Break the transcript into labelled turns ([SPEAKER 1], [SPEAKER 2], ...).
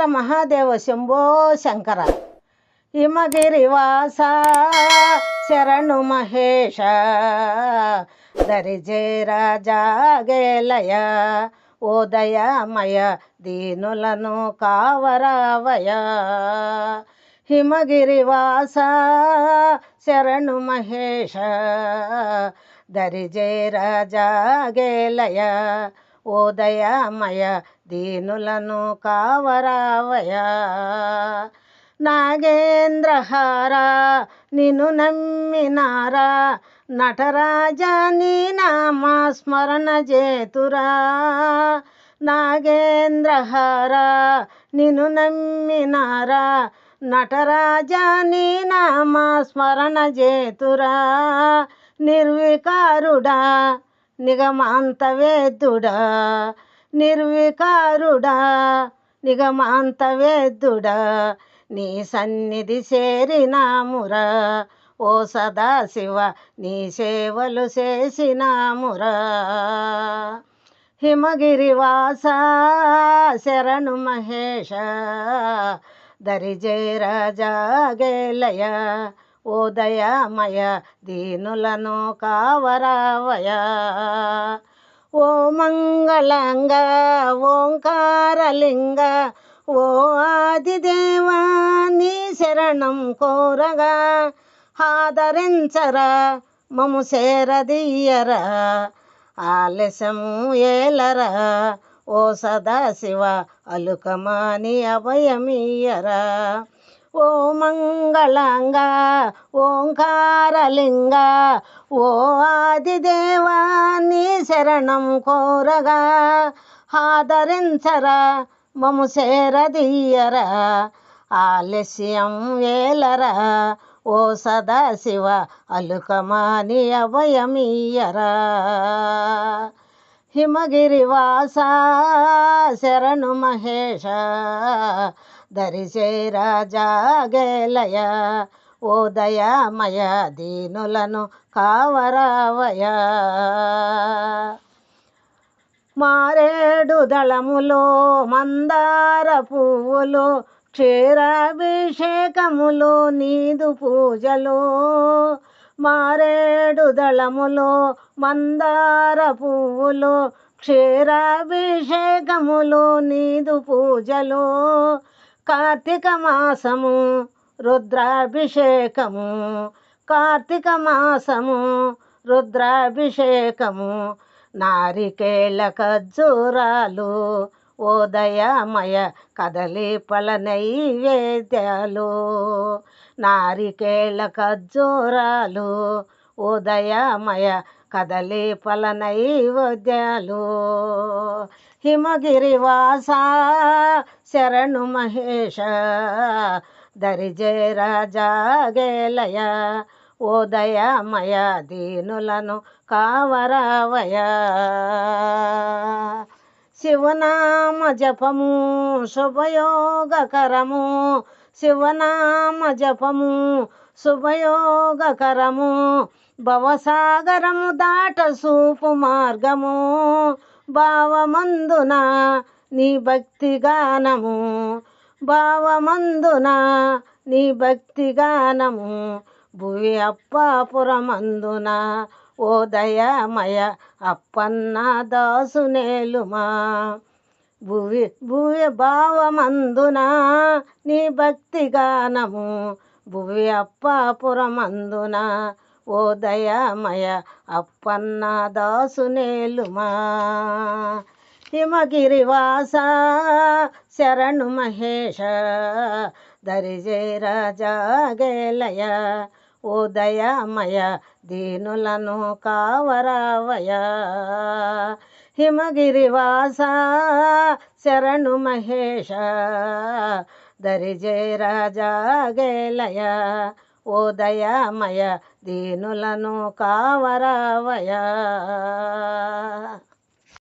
[SPEAKER 1] శంకర మహాదేవ శంభో శంకర హిమగిరివాస శరణు మహేష దరిజే రాజాగేలయ ఉదయమయ దీనులను కావరావయ హిమగిరివాస శరణు మహేష దరిజే రాజాగేలయ ఓదయమయ దీనులను కావరావయ. నాగేంద్రహార నిన్ను నమ్మినారా. నటరాజా నీ నామా స్మరణ చేతురా. నాగేంద్రహార నిన్ను నమ్మినారా. నటరాజా నీ నామా స్మరణ చేతురా. నిర్వికారుడా నిగమాంత వేద్దుడా నిర్వికారుడా. నిగమాంతవేద్దుడా నీ సన్నిధి చేరినామురా ఓ సదాశివ నీ సేవలు చేసినామురా హిమగిరివాస శరణు మహేష దరిజేర జాగేలయ. ఓదయమయ దీనులను కావరావయ. ఓ మంగళంగ ఓంకారలింగ ఓ ఆదిదేవా నీ శరణం కోరగా. ఆదరించరా మము చేరదీయరా ఆలస్యము ఏలరా ఓ సదాశివ అలుకమాని అభయమీయరా. ఓ మంగళంగ ఓంకారలింగ ఓ ఆదిదేవా నీ శరణం కోరగా. ఆదరించరా మము చేరదీయరా ఆలస్యం వేలరా. ఓ సదాశివ అలుకమాని అభయమీయరా హిమగిరివాస శరణు మహేష దరిచేర ఓ దయామయ దీనులను కావరావయ. మారేడు దళములో మందార పువ్వులు క్షీరాభిషేకములు నీదు పూజలు. మారేడు దళములో మందార పువ్వులు క్షీరాభిషేకములు నీదు పూజలు. కార్తీక మాసము రుద్రాభిషేకము. కార్తీక మాసము రుద్రాభిషేకము. నారికేళ ఖర్జూరాలు ఓదయమయ కదలి పల నైవేద్యాలు. నారికేళ ఖర్జూరాలు ఉదయమయ కదలి పలనైవేద్యాలు హిమగిరివాస శరణు మహేష దరిజే రాజాగేలయ ఉదయమయ దీనులను కావరావయ. శివనామ జపము శుభయోగకరము శివనామ జపము శుభయోగకరము భవసాగరము దాట సూపు మార్గము భావమందున నీ భక్తి గానము భావమందున నీ భక్తి గానము. భువి అప్పాపురమందున ఓ దయామయ అప్పన్న దాసునేలుమా భువి భువి భావమందున నీ భక్తి గానము భువి అప్పాపురమందున ఓ దయామయ అప్పన్న దాసునేలుమా హిమగిరివాస శరణు మహేష దరిజేర జాగేలయ దయామయ దీనులను కావరావయ. హిమగిరివాస శరణు మహేష దరిజేర జాగేలయ ఉదయమయ దీనులను కావరావయ.